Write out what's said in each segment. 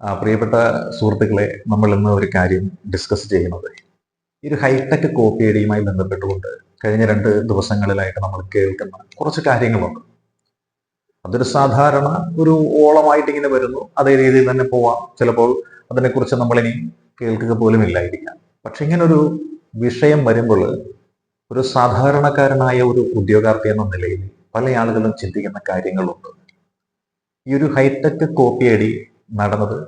പ്രിയപ്പെട്ട സുഹൃത്തുക്കളെ നമ്മൾ ഇന്ന് ഒരു കാര്യം ഡിസ്കസ് ചെയ്യുന്നത്. ഈ ഒരു ഹൈടെക് കോപ്പി ബന്ധപ്പെട്ടുകൊണ്ട് കഴിഞ്ഞ രണ്ട് ദിവസങ്ങളിലായിട്ട് നമ്മൾ കേൾക്കുന്ന കുറച്ച് കാര്യങ്ങളുണ്ട്. അതൊരു സാധാരണ ഒരു ഓളമായിട്ട് ഇങ്ങനെ വരുന്നു. അതേ രീതിയിൽ തന്നെ പോവാം. ചിലപ്പോൾ അതിനെക്കുറിച്ച് നമ്മളിനി കേൾക്കുക പോലും ഇല്ലായിരിക്കാം. പക്ഷെ ഇങ്ങനൊരു വിഷയം വരുമ്പോൾ ഒരു സാധാരണക്കാരനായ ഒരു ഉദ്യോഗാർത്ഥി എന്ന നിലയിൽ പല ആളുകളും ചിന്തിക്കുന്ന കാര്യങ്ങളുണ്ട്. ഈ ഒരു ഹൈടെക് കോപ്പി ഡി നടന്നത്.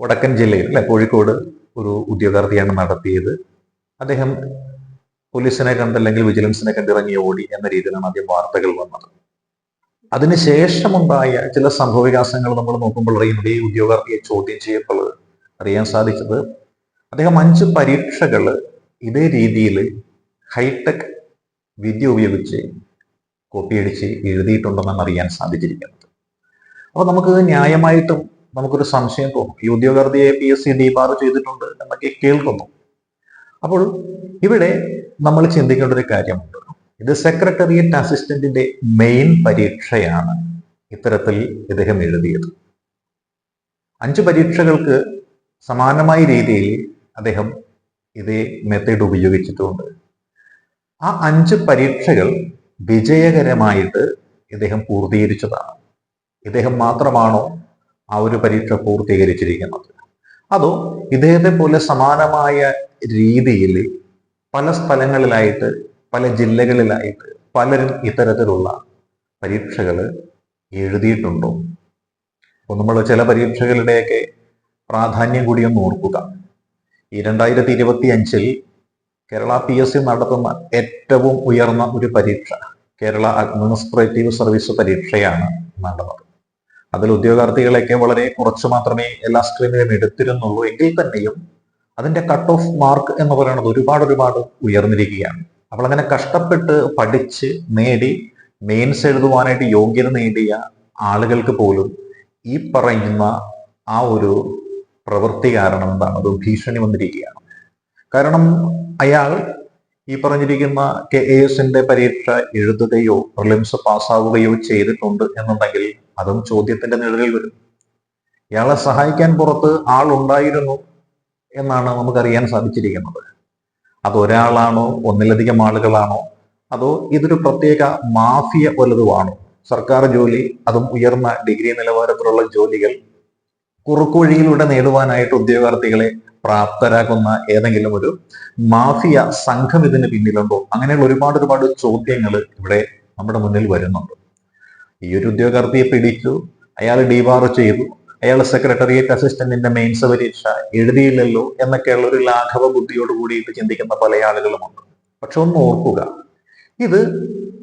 വടക്കൻ ജില്ലയിൽ അല്ലെ കോഴിക്കോട് ഒരു ഉദ്യോഗാർത്ഥിയാണ് നടത്തിയത്. അദ്ദേഹം പോലീസിനെ കണ്ടല്ലെങ്കിൽ വിജിലൻസിനെ കണ്ടിറങ്ങി ഓടി എന്ന രീതിയിലാണ് ആദ്യം വാർത്തകൾ വന്നത്. അതിനുശേഷമുണ്ടായ ചില സംഭവവികാസങ്ങൾ നമ്മൾ നോക്കുമ്പോൾ അറിയുന്നത് ഈ ഉദ്യോഗാർത്ഥിയെ ചോദ്യം ചെയ്യപ്പോൾ അറിയാൻ സാധിച്ചത് അദ്ദേഹം അഞ്ച് പരീക്ഷകൾ ഇതേ രീതിയിൽ ഹൈടെക് വിദ്യ ഉപയോഗിച്ച് കോപ്പിയടിച്ച് എഴുതിയിട്ടുണ്ടെന്നാണ് അറിയാൻ സാധിച്ചിരിക്കുന്നത്. അപ്പോൾ നമുക്ക് ന്യായമായിട്ടും നമുക്കൊരു സംശയം തോന്നും. ഈ ഉദ്യോഗാർത്ഥിയെ പി എസ് സി ഡിബാർ ചെയ്തിട്ടുണ്ട് എന്നൊക്കെ കേൾക്കുന്നു. അപ്പോൾ ഇവിടെ നമ്മൾ ചിന്തിക്കേണ്ട ഒരു കാര്യമുണ്ട്. ഇത് സെക്രട്ടേറിയറ്റ് അസിസ്റ്റന്റിന്റെ മെയിൻ പരീക്ഷയാണ് ഇത്തരത്തിൽ ഇദ്ദേഹം എഴുതിയത്. അഞ്ച് പരീക്ഷകൾക്ക് സമാനമായ രീതിയിൽ അദ്ദേഹം ഇതേ മെത്തേഡ് ഉപയോഗിച്ചിട്ടുണ്ട്. ആ അഞ്ച് പരീക്ഷകൾ വിജയകരമായിട്ട് ഇദ്ദേഹം പൂർത്തീകരിച്ചതാണ്. ഇദ്ദേഹം മാത്രമാണോ ആ ഒരു പരീക്ഷ പൂർത്തീകരിച്ചിരിക്കുന്നത്. അതോ ഇദ്ദേഹത്തെ പോലെ സമാനമായ രീതിയിൽ പല സ്ഥലങ്ങളിലായിട്ട് പല ജില്ലകളിലായിട്ട് പലരും ഇത്തരത്തിലുള്ള പരീക്ഷകൾ എഴുതിയിട്ടുണ്ടോ? അപ്പോൾ നമ്മൾ ചില പരീക്ഷകളുടെയൊക്കെ പ്രാധാന്യം കൂടി ഒന്ന് ഓർക്കുക. ഈ രണ്ടായിരത്തി ഇരുപത്തി അഞ്ചിൽ കേരള പി എസ് സി നടത്തുന്ന ഏറ്റവും ഉയർന്ന ഒരു പരീക്ഷ കേരള അഡ്മിനിസ്ട്രേറ്റീവ് സർവീസ് പരീക്ഷയാണ് നടന്നത്. അതിൽ ഉദ്യോഗാർത്ഥികളെയൊക്കെ വളരെ കുറച്ച് മാത്രമേ എല്ലാ സ്ട്രീമിലും എടുത്തിരുന്നുള്ളൂ. എങ്കിൽ തന്നെയും അതിന്റെ കട്ട് ഓഫ് മാർക്ക് എന്ന് പറയുന്നത് ഒരുപാട് ഒരുപാട് ഉയർന്നിരിക്കുകയാണ്. അപ്പോൾ അങ്ങനെ കഷ്ടപ്പെട്ട് പഠിച്ച് നേടി മെയിൻസ് എഴുതുവാനായിട്ട് യോഗ്യത നേടിയ ആളുകൾക്ക് പോലും ഈ പറയുന്ന ആ ഒരു പ്രവൃത്തി കാരണം എന്താണ്? അത് ഭീഷണി വന്നിരിക്കുകയാണ്. കാരണം അയാൾ ഈ പറഞ്ഞിരിക്കുന്ന കെ എ എസിന്റെ പരീക്ഷ എഴുതുകയോ പ്രിലിംസ് പാസ്സാവുകയോ ചെയ്തിട്ടുണ്ട് എന്നുണ്ടെങ്കിൽ അതും ചോദ്യത്തിന്റെ നിഴലിൽ വരും. ഇയാളെ സഹായിക്കാൻ പുറത്ത് ആളുണ്ടായിരുന്നു എന്നാണ് നമുക്കറിയാൻ സാധിച്ചിരിക്കുന്നത്. അത് ഒരാളാണോ ഒന്നിലധികം ആളുകളാണോ അതോ ഇതൊരു പ്രത്യേക മാഫിയ വലുതുമാണോ സർക്കാർ ജോലി അതും ഉയർന്ന ഡിഗ്രി നിലവാരത്തിലുള്ള ജോലികൾ കുറുക്കുവഴിയിലൂടെ നേടുവാനായിട്ട് ഉദ്യോഗാർത്ഥികളെ പ്രാപ്തരാക്കുന്ന ഏതെങ്കിലും ഒരു മാഫിയ സംഘം ഇതിന് പിന്നിലുണ്ടോ? അങ്ങനെയുള്ള ഒരുപാട് ഒരുപാട് ചോദ്യങ്ങൾ ഇവിടെ നമ്മുടെ മുന്നിൽ വരുന്നുണ്ട്. ഈ ഒരു ഉദ്യോഗാർത്ഥിയെ പിടിച്ചു അയാൾ ഡിവാർ ചെയ്തു അയാൾ സെക്രട്ടേറിയറ്റ് അസിസ്റ്റന്റിന്റെ മെയിൻസ് പരീക്ഷ എഴുതിയില്ലല്ലോ എന്നൊക്കെയുള്ള ഒരു ലാഘവ ബുദ്ധിയോട് കൂടിയിട്ട് ചിന്തിക്കുന്ന പല ആളുകളുമുണ്ട്. പക്ഷെ ഒന്ന് ഓർക്കുക ഇത്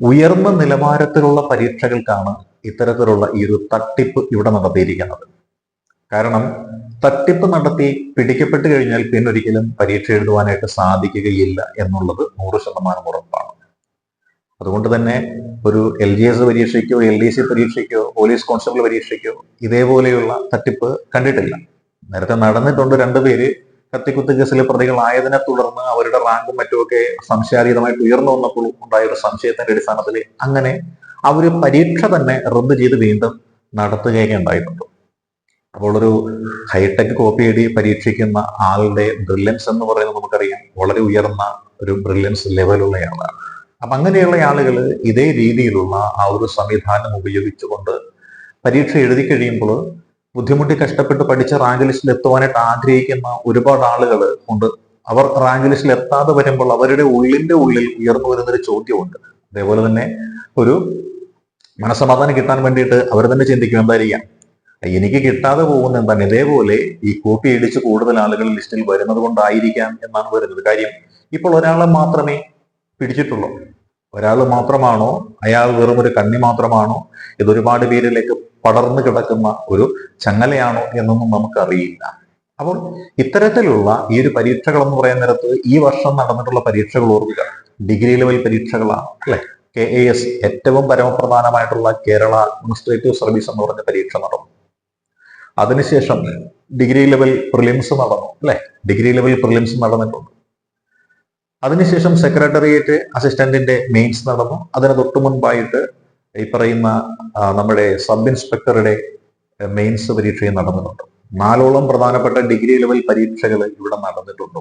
ഉയർന്ന നിലവാരത്തിലുള്ള പരീക്ഷകൾക്കാണ് ഇത്തരത്തിലുള്ള ഈ ഒരു തട്ടിപ്പ് ഇവിടെ നടത്തിയിരിക്കുന്നത്. കാരണം തട്ടിപ്പ് നടത്തി പിടിക്കപ്പെട്ട് കഴിഞ്ഞാൽ പിന്നൊരിക്കലും പരീക്ഷ എഴുതുവാനായിട്ട് സാധിക്കുകയില്ല എന്നുള്ളത് നൂറ് ശതമാനം ഉറപ്പാണ്. അതുകൊണ്ട് തന്നെ ഒരു എൽ ജി എസ് പരീക്ഷയ്ക്കോ എൽ ഡി സി പരീക്ഷയ്ക്കോ പോലീസ് കോൺസ്റ്റബിൾ പരീക്ഷയ്ക്കോ ഇതേപോലെയുള്ള തട്ടിപ്പ് കണ്ടിട്ടില്ല. നേരത്തെ നടന്നിട്ടുണ്ട് രണ്ടുപേര് കത്തിക്കുത്ത് കേസിലെ പ്രതികളായതിനെ തുടർന്ന് അവരുടെ റാങ്കും മറ്റുമൊക്കെ സംശയാതീതമായിട്ട് ഉയർന്നു വന്നപ്പോൾ ഉണ്ടായ ഒരു സംശയത്തിന്റെ അടിസ്ഥാനത്തിൽ അങ്ങനെ ഒരു പരീക്ഷ തന്നെ റദ്ദ് ചെയ്ത് വീണ്ടും നടത്തുകയൊക്കെ ഉണ്ടായിട്ടുണ്ട്. അപ്പോൾ ഒരു ഹൈടെക് കോപ്പി എഴുതി പരീക്ഷിക്കുന്ന ആളുടെ ബ്രില്യൻസ് എന്ന് പറയുന്നത് നമുക്കറിയാം. വളരെ ഉയർന്ന ഒരു ബ്രില്യൻസ് ലെവലുള്ളയാളാണ് അപ്പൊ അങ്ങനെയുള്ള ആളുകൾ ഇതേ രീതിയിലുള്ള ആ ഒരു സംവിധാനം ഉപയോഗിച്ചുകൊണ്ട് പരീക്ഷ എഴുതി കഴിയുമ്പോൾ ബുദ്ധിമുട്ടി കഷ്ടപ്പെട്ട് പഠിച്ച റാങ്ക് ലിസ്റ്റിൽ എത്തുവാനായിട്ട് ആഗ്രഹിക്കുന്ന ഒരുപാട് ആളുകൾ ഉണ്ട്. അവർ റാങ്ക് ലിസ്റ്റിൽ എത്താതെ വരുമ്പോൾ അവരുടെ ഉള്ളിന്റെ ഉള്ളിൽ ഉയർന്നു വരുന്നൊരു ചോദ്യമുണ്ട്. അതേപോലെ തന്നെ ഒരു മനസമാധാനം കിട്ടാൻ വേണ്ടിയിട്ട് അവർ തന്നെ ചിന്തിക്കും എന്തായിരിക്കാം എനിക്ക് കിട്ടാതെ പോകുന്ന എന്താണ്? ഇതേപോലെ ഈ കോപ്പി അടിച്ച് കൂടുതൽ ആളുകൾ ലിസ്റ്റിൽ വരുന്നത് കൊണ്ടായിരിക്കാം എന്നാണ് വരുന്നത് കാര്യം. ഇപ്പോൾ ഒരാളെ മാത്രമേ പിടിച്ചിട്ടുള്ളൂ. ഒരാൾ മാത്രമാണോ? അയാൾ വെറും ഒരു കണ്ണി മാത്രമാണോ? ഇതൊരുപാട് പേരിലേക്ക് പടർന്നു കിടക്കുന്ന ഒരു ചങ്ങലയാണോ എന്നൊന്നും നമുക്കറിയില്ല. അപ്പോൾ ഇത്തരത്തിലുള്ള ഈ ഒരു പരീക്ഷകൾ എന്ന് പറയുന്ന നേരത്ത് ഈ വർഷം നടന്നിട്ടുള്ള പരീക്ഷകൾ ഓർക്കുക. ഡിഗ്രി ലെവൽ പരീക്ഷകളാണ് അല്ലെ? കെ എ എസ് ഏറ്റവും പരമപ്രധാനമായിട്ടുള്ള കേരള അഡ്മിനിസ്ട്രേറ്റീവ് സർവീസ് എന്ന് പറഞ്ഞ പരീക്ഷ നടന്നു. അതിനുശേഷം ഡിഗ്രി ലെവൽ പ്രിലിംസ് നടന്നു അല്ലെ? ഡിഗ്രി ലെവൽ പ്രിലിംസ് നടന്നിട്ടുണ്ട്. അതിനുശേഷം സെക്രട്ടേറിയറ്റ് അസിസ്റ്റന്റിന്റെ മെയിൻസ് നടന്നു. അതിന് തൊട്ടു മുൻപായിട്ട് ഈ പറയുന്ന നമ്മുടെ സബ് ഇൻസ്പെക്ടറുടെ മെയിൻസ് പരീക്ഷയും നടന്നിട്ടുണ്ട്. നാലോളം പ്രധാനപ്പെട്ട ഡിഗ്രി ലെവൽ പരീക്ഷകൾ ഇവിടെ നടന്നിട്ടുണ്ട്.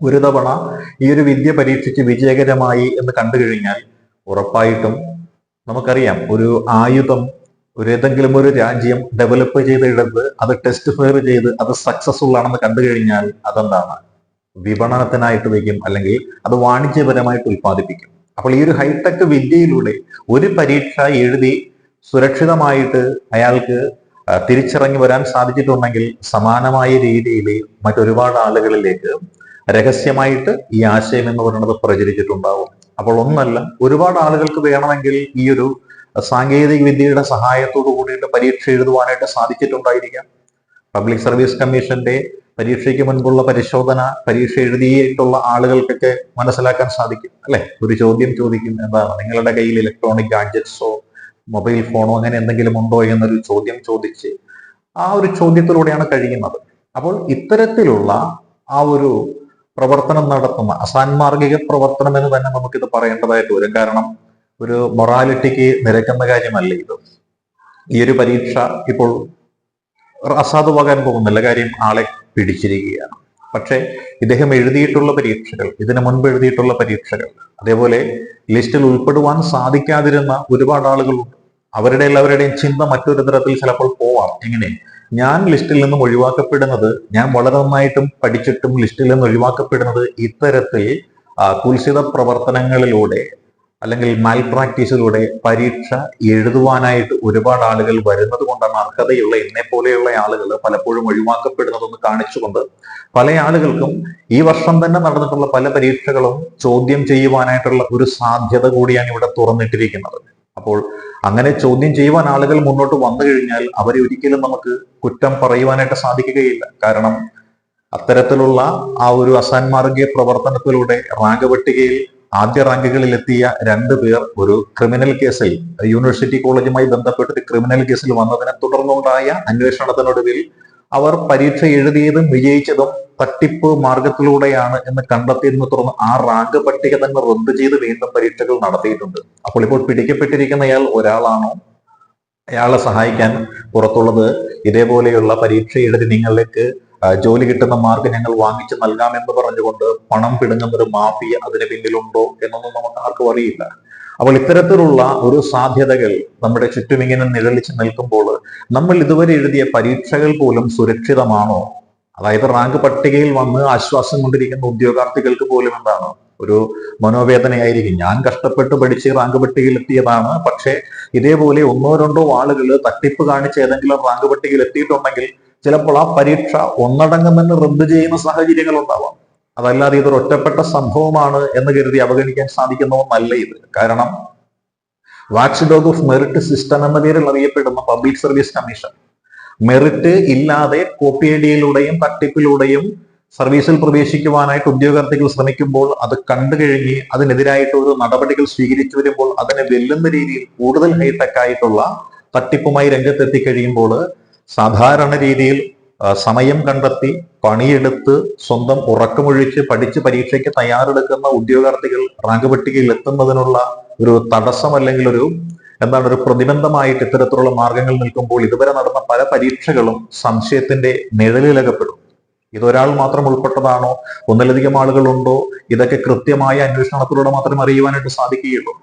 ഒരു തവണ ഈ ഒരു വിദ്യ പരീക്ഷിച്ച് വിജയകരമായി എന്ന് കണ്ടു കഴിഞ്ഞാൽ ഉറപ്പായിട്ടും നമുക്കറിയാം ഒരു ആയുധം ഒരു ഏതെങ്കിലും ഒരു രാജ്യം ഡെവലപ്പ് ചെയ്തെടുത്ത് അത് ടെസ്റ്റ് ഫെയർ ചെയ്ത് അത് സക്സസ്ഫുൾ ആണെന്ന് കണ്ടു കഴിഞ്ഞാൽ അതെന്താണ്? വിപണനത്തിനായിട്ട് വയ്ക്കും അല്ലെങ്കിൽ അത് വാണിജ്യപരമായിട്ട് ഉൽപ്പാദിപ്പിക്കും. അപ്പോൾ ഈ ഒരു ഹൈടെക് വിദ്യയിലൂടെ ഒരു പരീക്ഷ എഴുതി സുരക്ഷിതമായിട്ട് അയാൾക്ക് തിരിച്ചിറങ്ങി വരാൻ സാധിച്ചിട്ടുണ്ടെങ്കിൽ സമാനമായ രീതിയിൽ മറ്റൊരുപാട് ആളുകളിലേക്ക് രഹസ്യമായിട്ട് ഈ ആശയം എന്ന് പറയുന്നത് പ്രചരിച്ചിട്ടുണ്ടാവും. അപ്പോൾ ഒന്നല്ല ഒരുപാട് ആളുകൾക്ക് വേണമെങ്കിൽ ഈ ഒരു സാങ്കേതിക വിദ്യയുടെ സഹായത്തോടു കൂടിയിട്ട് പരീക്ഷ എഴുതുവാനായിട്ട് സാധിച്ചിട്ടുണ്ടായിരിക്കാം. പബ്ലിക് സർവീസ് കമ്മീഷന്റെ പരീക്ഷയ്ക്ക് മുൻപുള്ള പരിശോധന പരീക്ഷ എഴുതിയിട്ടുള്ള ആളുകൾക്കൊക്കെ മനസ്സിലാക്കാൻ സാധിക്കും അല്ലെ? ഒരു ചോദ്യം ചോദിക്കുന്ന എന്താണ്? നിങ്ങളുടെ കയ്യിൽ ഇലക്ട്രോണിക് ഗാഡ്ജറ്റ്സോ മൊബൈൽ ഫോണോ അങ്ങനെ എന്തെങ്കിലും ഉണ്ടോ എന്നൊരു ചോദ്യം ചോദിച്ച് ആ ഒരു ചോദ്യത്തിലൂടെയാണ് കഴിയുന്നത്. അപ്പോൾ ഇത്തരത്തിലുള്ള ആ ഒരു പ്രവർത്തനം നടത്തുന്ന അസാൻമാർഗിക പ്രവർത്തനം എന്ന് തന്നെ നമുക്കിത് പറയേണ്ടതായിട്ട് വരും. കാരണം ഒരു മൊറാലിറ്റിക്ക് നിരക്കുന്ന കാര്യമല്ല ഇത്. ഈ ഒരു പരീക്ഷ ഇപ്പോൾ അസാധുവാകാൻ പോകുന്നില്ല കാര്യം ആളെ പിടിച്ചിരിക്കുകയാണ്. പക്ഷേ ഇദ്ദേഹം എഴുതിയിട്ടുള്ള പരീക്ഷകൾ ഇതിനു മുൻപ് എഴുതിയിട്ടുള്ള പരീക്ഷകൾ അതേപോലെ ലിസ്റ്റിൽ ഉൾപ്പെടുവാൻ സാധിക്കാതിരുന്ന ഒരുപാട് ആളുകളുണ്ട്. അവരുടെ എല്ലാവരുടെയും ചിന്ത മറ്റൊരു തരത്തിൽ ചിലപ്പോൾ പോവാം. എങ്ങനെ? ഞാൻ ലിസ്റ്റിൽ നിന്നും ഒഴിവാക്കപ്പെടുന്നത് ഞാൻ വളരെ നന്നായിട്ടും പഠിച്ചിട്ടും ലിസ്റ്റിൽ നിന്ന് ഒഴിവാക്കപ്പെടുന്നത് ഇത്തരത്തിൽ കുൽസിത പ്രവർത്തനങ്ങളിലൂടെ അല്ലെങ്കിൽ മാൽ പ്രാക്ടീസിലൂടെ പരീക്ഷ എഴുതുവാനായിട്ട് ഒരുപാട് ആളുകൾ വരുന്നത് കൊണ്ടാണ് അർഹതയുള്ള എന്നെ പോലെയുള്ള ആളുകൾ പലപ്പോഴും ഒഴിവാക്കപ്പെടുന്നതെന്ന് കാണിച്ചുകൊണ്ട് പല ആളുകൾക്കും ഈ വർഷം തന്നെ നടന്നിട്ടുള്ള പല പരീക്ഷകളും ചോദ്യം ചെയ്യുവാനായിട്ടുള്ള ഒരു സാധ്യത കൂടിയാണ് ഇവിടെ തുറന്നിട്ടിരിക്കുന്നത്. അപ്പോൾ അങ്ങനെ ചോദ്യം ചെയ്യുവാൻ ആളുകൾ മുന്നോട്ട് വന്നു കഴിഞ്ഞാൽ അവരെ ഒരിക്കലും നമുക്ക് കുറ്റം പറയുവാനായിട്ട് സാധിക്കുകയില്ല. കാരണം അത്തരത്തിലുള്ള ആ ഒരു അസാൻമാർഗീയ പ്രവർത്തനത്തിലൂടെ റാങ്ക് പട്ടികയിൽ ആദ്യ റാങ്കുകളിൽ എത്തിയ രണ്ട് പേർ ഒരു ക്രിമിനൽ കേസിൽ യൂണിവേഴ്സിറ്റി കോളേജുമായി ബന്ധപ്പെട്ട് ക്രിമിനൽ കേസിൽ വന്നതിനെ തുടർന്നുണ്ടായ അന്വേഷണത്തിനൊടുവിൽ അവർ പരീക്ഷ എഴുതിയതും വിജയിച്ചതും തട്ടിപ്പ് മാർഗത്തിലൂടെയാണ് എന്ന് കണ്ടെത്തിയതിനെ തുടർന്ന് ആ റാങ്ക് പട്ടിക തന്നെ റദ്ദ് ചെയ്ത് വീണ്ടും പരീക്ഷകൾ നടത്തിയിട്ടുണ്ട്. അപ്പോൾ ഇപ്പോൾ പിടിക്കപ്പെട്ടിരിക്കുന്ന അയാൾ ഒരാളാണോ? അയാളെ സഹായിക്കാൻ പുറത്തുള്ളത്. ഇതേപോലെയുള്ള പരീക്ഷ എഴുതി നിങ്ങളിലേക്ക് ആ, ജോലി കിട്ടുന്ന മാർക്ക് ഞങ്ങൾ വാങ്ങിച്ചു നൽകാമെന്ന് പറഞ്ഞുകൊണ്ട് പണം പിടുങ്ങുന്ന ഒരു മാഫിയ അതിന് പിന്നിലുണ്ടോ എന്നൊന്നും നമുക്ക് ആർക്കും അറിയില്ല. അപ്പോൾ ഇത്തരത്തിലുള്ള ഒരു സാധ്യതകൾ നമ്മുടെ ചുറ്റും ഇങ്ങനെ നിഴലിച്ച് നിൽക്കുമ്പോൾ നമ്മൾ ഇതുവരെ എഴുതിയ പരീക്ഷകൾ പോലും സുരക്ഷിതമാണോ? അതായത് റാങ്ക് പട്ടികയിൽ വന്ന് ആശ്വാസം കൊണ്ടിരിക്കുന്ന ഉദ്യോഗാർത്ഥികൾക്ക് പോലും എന്താണ്? ഒരു മനോവേദനയായിരിക്കും. ഞാൻ കഷ്ടപ്പെട്ട് പഠിച്ച് റാങ്ക് പട്ടികയിൽ എത്തിയതാണ് പക്ഷേ ഇതേപോലെ ഒന്നോ രണ്ടോ ആളുകൾ തട്ടിപ്പ് കാണിച്ച് ഏതെങ്കിലും റാങ്ക് പട്ടികയിൽ എത്തിയിട്ടുണ്ടെങ്കിൽ ചിലപ്പോൾ ആ പരീക്ഷ ഒന്നടങ്കം തന്നെ റദ്ദ് ചെയ്യുന്ന സാഹചര്യങ്ങൾ ഉണ്ടാവാം അതല്ലാതെ ഇതൊരു ഒറ്റപ്പെട്ട സംഭവമാണ് എന്ന് കരുതി അവഗണിക്കാൻ സാധിക്കുന്ന ഒന്നല്ല ഇത്. കാരണം watch dog of merit system എന്ന പേരിൽ അറിയപ്പെടുന്ന പബ്ലിക് സർവീസ് കമ്മീഷൻ മെറിറ്റ് ഇല്ലാതെ കോപ്പിയടിയിലൂടെയും തട്ടിപ്പിലൂടെയും സർവീസിൽ പ്രവേശിക്കുവാനായിട്ട് ഉദ്യോഗാർത്ഥികൾ ശ്രമിക്കുമ്പോൾ അത് കണ്ടു കഴിഞ്ഞ് അതിനെതിരായിട്ട് ഒരു നടപടികൾ സ്വീകരിച്ചു വരുമ്പോൾ അതിനെ വെല്ലുന്ന രീതിയിൽ കൂടുതൽ ഹൈടെക് ആയിട്ടുള്ള തട്ടിപ്പുമായി രംഗത്തെത്തി കഴിയുമ്പോൾ സാധാരണ രീതിയിൽ സമയം കണ്ടെത്തി പണിയെടുത്ത് സ്വന്തം ഉറക്കമൊഴിച്ച് പഠിച്ച് പരീക്ഷയ്ക്ക് തയ്യാറെടുക്കുന്ന ഉദ്യോഗാർത്ഥികൾ റാങ്ക് പട്ടികയിൽ എത്തുന്നതിനുള്ള ഒരു തടസ്സം അല്ലെങ്കിൽ ഒരു എന്താണ് ഒരു പ്രതിബന്ധമായിട്ട് ഇത്തരത്തിലുള്ള മാർഗങ്ങൾ നിൽക്കുമ്പോൾ ഇതുവരെ നടന്ന പല പരീക്ഷകളും സംശയത്തിന്റെ നിഴലിലകപ്പെടും. ഇതൊരാൾ മാത്രം ഉൾപ്പെട്ടതാണോ? ഒന്നിലധികം ആളുകളുണ്ടോ? ഇതൊക്കെ കൃത്യമായ അന്വേഷണത്തിലൂടെ മാത്രമേ അറിയുവാനായിട്ട് സാധിക്കുകയുള്ളൂ.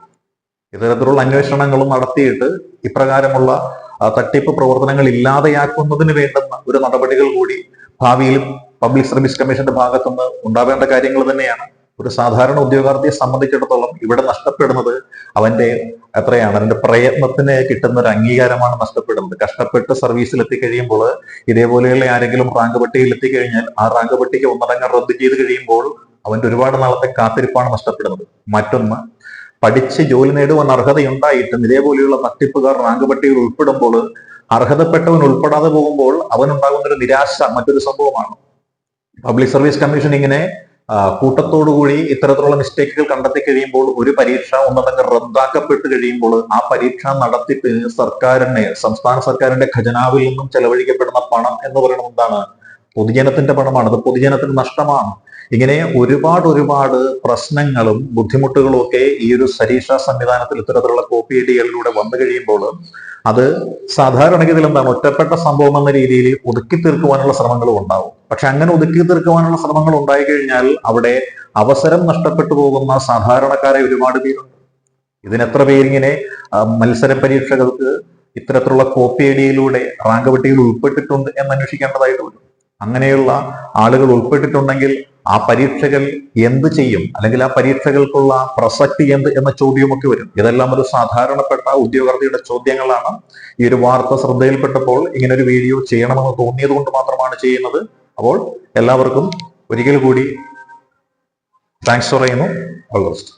ഇത്തരത്തിലുള്ള അന്വേഷണങ്ങളും നടത്തിയിട്ട് ഇപ്രകാരമുള്ള തട്ടിപ്പ് പ്രവർത്തനങ്ങൾ ഇല്ലാതെയാക്കുന്നതിന് വേണ്ടുന്ന ഒരു നടപടികൾ കൂടി ഭാവിയിൽ പബ്ലിക് സർവീസ് കമ്മീഷന്റെ ഭാഗത്തുനിന്ന് ഉണ്ടാവേണ്ട കാര്യങ്ങൾ തന്നെയാണ്. ഒരു സാധാരണ ഉദ്യോഗാർത്ഥിയെ സംബന്ധിച്ചിടത്തോളം ഇവിടെ നഷ്ടപ്പെടുന്നത് അവന്റെ എത്രയാണ്? അവന്റെ പ്രയത്നത്തിന് കിട്ടുന്ന ഒരു അംഗീകാരമാണ് നഷ്ടപ്പെടുന്നത്. കഷ്ടപ്പെട്ട് സർവീസിൽ എത്തിക്കഴിയുമ്പോൾ ഇതേപോലെയുള്ള ആരെങ്കിലും റാങ്ക് പട്ടികയിൽ എത്തിക്കഴിഞ്ഞാൽ ആ റാങ്ക് പട്ടിക ഒന്നടങ്കം റദ്ദ് ചെയ്ത് കഴിയുമ്പോൾ അവന്റെ ഒരുപാട് നാളത്തെ കാത്തിരിപ്പാണ് നഷ്ടപ്പെടുന്നത്. മറ്റൊന്ന് പഠിച്ച് ജോലി നേടുവാൻ അർഹതയുണ്ടായിട്ടും ഇതേപോലെയുള്ള തട്ടിപ്പുകാർ റാങ്ക് പട്ടികയിൽ ഉൾപ്പെടുമ്പോൾ അർഹതപ്പെട്ടവൻ ഉൾപ്പെടാതെ പോകുമ്പോൾ അവനുണ്ടാകുന്ന ഒരു നിരാശ മറ്റൊരു സംഭവമാണ്. പബ്ലിക് സർവീസ് കമ്മീഷൻ ഇങ്ങനെ കൂട്ടത്തോടുകൂടി ഇത്തരത്തിലുള്ള മിസ്റ്റേക്കുകൾ കണ്ടെത്തി കഴിയുമ്പോൾ ഒരു പരീക്ഷ ഒന്നടങ്കം റദ്ദാക്കപ്പെട്ട് കഴിയുമ്പോൾ ആ പരീക്ഷ നടത്തിപ്പിന് സർക്കാരിനെ സംസ്ഥാന സർക്കാരിന്റെ ഖജനാവിൽ നിന്നും ചെലവഴിക്കപ്പെടുന്ന പണം എന്ന് പറയുന്നത് എന്താണ്? പൊതുജനത്തിന്റെ പണമാണ്. അത് പൊതുജനത്തിന് നഷ്ടമാണ്. ഇങ്ങനെ ഒരുപാട് ഒരുപാട് പ്രശ്നങ്ങളും ബുദ്ധിമുട്ടുകളും ഒക്കെ ഈ ഒരു പരീക്ഷാ സംവിധാനത്തിൽ ഇത്തരത്തിലുള്ള കോപ്പി ഐഡികളിലൂടെ വന്നു കഴിയുമ്പോൾ അത് സാധാരണഗതിയിൽ എന്താണ് ഒറ്റപ്പെട്ട സംഭവം എന്ന രീതിയിൽ ഒതുക്കി തീർക്കുവാനുള്ള ശ്രമങ്ങളും ഉണ്ടാവും. പക്ഷെ അങ്ങനെ ഒതുക്കി തീർക്കുവാനുള്ള ശ്രമങ്ങൾ ഉണ്ടായി കഴിഞ്ഞാൽ അവിടെ അവസരം നഷ്ടപ്പെട്ടു പോകുന്ന സാധാരണക്കാരെ ഒരുപാട് പേരുണ്ട്. ഇതിനെത്ര പേരിങ്ങനെ മത്സര പരീക്ഷകൾക്ക് ഇത്തരത്തിലുള്ള കോപ്പി ഐഡിയയിലൂടെ റാങ്ക് പട്ടികയിൽ ഉൾപ്പെട്ടിട്ടുണ്ട് എന്ന് അന്വേഷിക്കേണ്ടതായിട്ട് വരും. അങ്ങനെയുള്ള ആളുകൾ ഉൾപ്പെട്ടിട്ടുണ്ടെങ്കിൽ ആ പരീക്ഷകൾ എന്ത് ചെയ്യും? അല്ലെങ്കിൽ ആ പരീക്ഷകൾക്കുള്ള പ്രസക്തി എന്ത് എന്ന ചോദ്യമൊക്കെ വരും. ഇതെല്ലാം ഒരു സാധാരണപ്പെട്ട ഉദ്യോഗാർത്ഥിയുടെ ചോദ്യങ്ങളാണ്. ഈ ഒരു വാർത്ത ശ്രദ്ധയിൽപ്പെട്ടപ്പോൾ ഇങ്ങനെ ഒരു വീഡിയോ ചെയ്യണമെന്ന് തോന്നിയത് കൊണ്ട് മാത്രമാണ് ചെയ്യുന്നത്. അപ്പോൾ എല്ലാവർക്കും ഒരിക്കൽ കൂടി താങ്ക്സ് പറയുന്നു. All the best